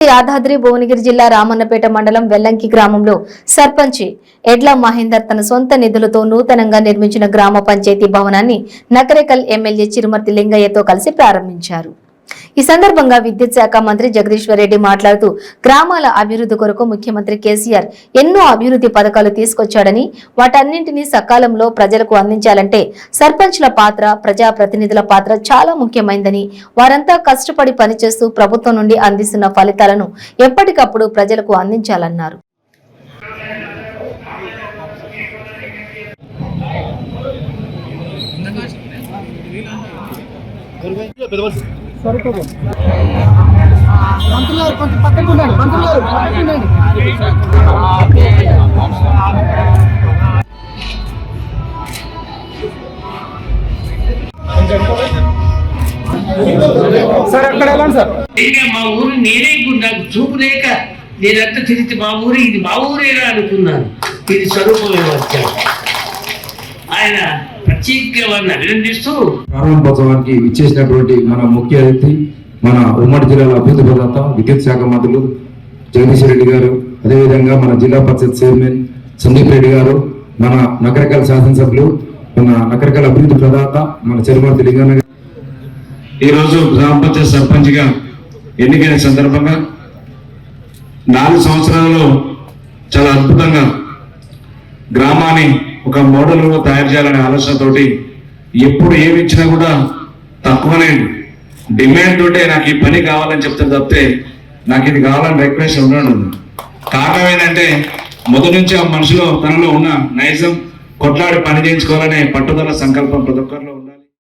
యాదాద్రి భువనగిరి జిల్లా రామన్నపేట మండలం వెల్లంకి గ్రామంలో సర్పంచి ఎడ్ల మహేందర్ తన సొంత నిధులతో నూతనంగా నిర్మించిన గ్రామ పంచాయతీ భవనాన్ని నకరేకల్ ఎమ్మెల్యే చిరుమర్తి లింగయ్యతో కలిసి ప్రారంభించారు. ఈ సందర్భంగా విద్యుత్ శాఖ మంత్రి జగదీశ్వర్ రెడ్డి మాట్లాడుతూ గ్రామాల అభివృద్ధి కొరకు ముఖ్యమంత్రి కేసీఆర్ ఎన్నో అభివృద్ధి పథకాలు తీసుకొచ్చాడని వాటన్నింటినీ సకాలంలో ప్రజలకు అందించాలంటే సర్పంచ్ల పాత్ర ప్రజాప్రతినిధుల పాత్ర చాలా ముఖ్యమైందని వారంతా కష్టపడి పనిచేస్తూ ప్రభుత్వం నుండి అందిస్తున్న ఫలితాలను ఎప్పటికప్పుడు ప్రజలకు అందించాలన్నారు. మంత్రులు గారు కొంచెం పక్కకు ఉండండి. మంత్రులు గారు పక్కకు ఉండండి. సార్ అక్కడ వెళ్ళండి సార్? నేనే మా ఊరు నేనే నాకు చూపు లేక నేనంతా తిరిగి మా ఊరు ఇది మా ఊరేనా అనుకున్నాను. ఇది స్వరూపమే వచ్చాను ఆయన ప్రత్యేకంగా వారిని అభినందిస్తూ ప్రారంభోత్సవానికి ఇచ్చేసినటువంటి మన ముఖ్య అతిథి మన ఉమ్మడి జిల్లాల అభివృద్ధి ప్రదాత విద్యుత్ శాఖ మంత్రులు జగదీష్ రెడ్డి గారు అదేవిధంగా మన జిల్లా పరిషత్ చైర్మన్ సందీప్ రెడ్డి గారు మన నగరకల్ శాసనసభ్యులు మన నగరకల్ అభివృద్ధి ప్రదాత మన చెరుమర్తి లింగన్న గారు. ఈరోజు గ్రామ పంచాయతీ సర్పంచ్గా ఎన్నికైన సందర్భంగా నాలుగు సంవత్సరాలలో చాలా అద్భుతంగా గ్రామాన్ని ఒక మోడల్గా తయారు చేయాలనే ఆలోచనతోటి ఎప్పుడు ఏమి ఇచ్చినా కూడా తక్కువనే. డిమాండ్ తోటే నాకు ఈ పని కావాలని చెప్తే తప్పితే నాకు ఇది కావాలని రిక్వెస్ట్ ఉన్నాను కారణం ఏంటంటే మొదటి నుంచి ఆ మనిషిలో తనలో ఉన్న నైజం కొట్లాడి పని చేయించుకోవాలనే పట్టుదల సంకల్పం ప్రతి ఒక్కరిలో ఉండాలి.